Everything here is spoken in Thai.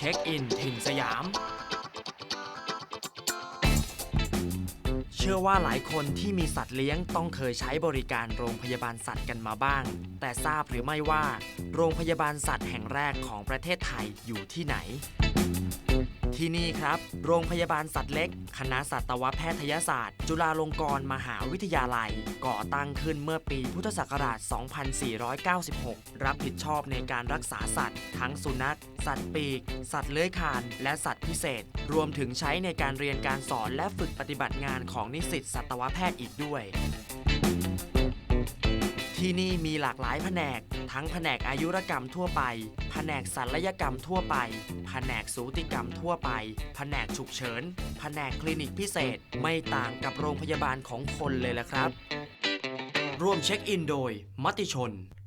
เช็คอินถิ่นสยาม เชื่อว่าหลายคนที่มีสัตว์เลี้ยงต้องเคยใช้บริการโรงพยาบาลสัตว์กันมาบ้าง แต่ทราบหรือไม่ว่า โรงพยาบาลสัตว์แห่งแรกของประเทศไทยอยู่ที่ไหน ที่นี่ครับ โรงพยาบาลสัตว์เล็ก คณะสัตวแพทยศาสตร์ จุฬาลงกรณ์มหาวิทยาลัย ก่อตั้งขึ้นเมื่อปีพุทธศักราช 2496 รับผิดชอบในการรักษาสัตว์ ทั้งสุนัข สัตว์ปีก สัตว์เลื้อยคลาน และสัตว์พิเศษ รวมถึงใช้ในการเรียนการสอนและฝึกปฏิบัติงานของนิสิตสัตวแพทย์อีกด้วย ที่นี่มีหลากหลายแผนก ทั้งแผนกอายุรกรรมทั่วไป แผนกศัลยกรรมทั่วไป แผนกสูติกรรมทั่วไป แผนกฉุกเฉิน แผนกคลินิกพิเศษ ไม่ต่างกับโรงพยาบาลของคนเลยละครับ ร่วมเช็คอินโดย มติชน